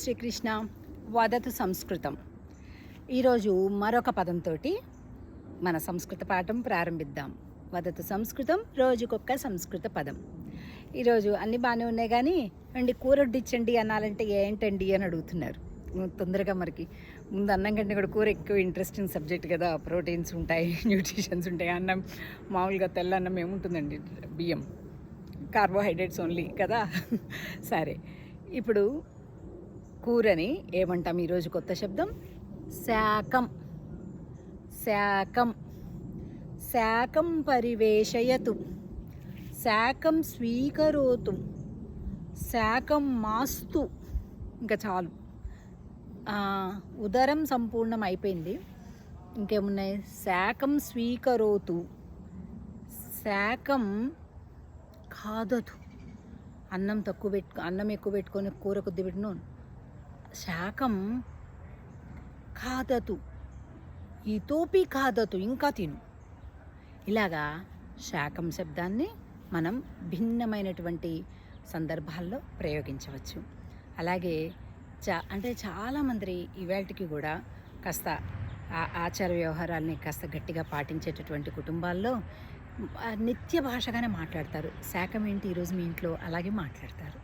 శ్రీకృష్ణ వదతు సంస్కృతం. ఈరోజు మరొక పదంతో మన సంస్కృత పాఠం ప్రారంభిద్దాం. వదతు సంస్కృతం రోజుకొక్క సంస్కృత పదం. ఈరోజు అన్ని బాగానే ఉన్నాయి కానీ అండి కూర వడ్డించండి అనాలంటే ఏంటండి అని అడుగుతున్నారు. తొందరగా మనకి ముందు అన్నం కంటే కూడా కూర ఎక్కువ ఇంట్రెస్టింగ్ సబ్జెక్ట్ కదా ప్రోటీన్స్ ఉంటాయి న్యూట్రిషన్స్ ఉంటాయి అన్నం మామూలుగా తెల్ల అన్నం ఏముంటుందండి? బియ్యం. కార్బోహైడ్రేట్స్ ఓన్లీ కదా. సరే. ఇప్పుడు కూరని ఏమంటాం ఈరోజు కొత్త శబ్దం? శాకం. శాకం. శాకం పరివేషయతు. శాకం స్వీకరోతు. శాకం మాస్తు. ఇంకా చాలు. ఉదరం సంపూర్ణం అయిపోయింది. ఇంకేమున్నాయి? శాకం స్వీకరోతు. శాకం కాదదు. అన్నం తక్కువ పెట్టు అన్నం ఎక్కువ పెట్టుకొని కూర కొద్ది పెట్టును శాకం ఖాదతు ఇతోపి ఖాదతు ఇంకా తిను. ఇలాగా శాకం శబ్దాన్ని మనం భిన్నమైనటువంటి సందర్భాల్లో ప్రయోగించవచ్చు. అలాగే చా అంటే చాలామంది ఇవాటికి కూడా కాస్త ఆచార వ్యవహారాల్ని కాస్త గట్టిగా పాటించేటటువంటి కుటుంబాల్లో నిత్య భాషగానే మాట్లాడతారు. శాకం ఏంటి? ఈరోజు మీ ఇంట్లో అలాగే మాట్లాడతారు.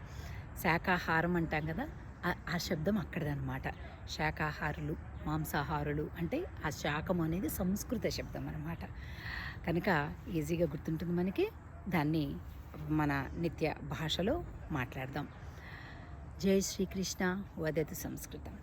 శాకాహారం అంటాం కదా ఆ శబ్దం అక్కడదనమాట శాకాహారులు మాంసాహారులు అంటే ఆ శాకం అనేది సంస్కృత శబ్దం అనమాట కనుక ఈజీగా గుర్తుంటుంది మనకి. దాన్ని మన నిత్య భాషలో మాట్లాడదాం. జై శ్రీకృష్ణ వదతి సంస్కృతం.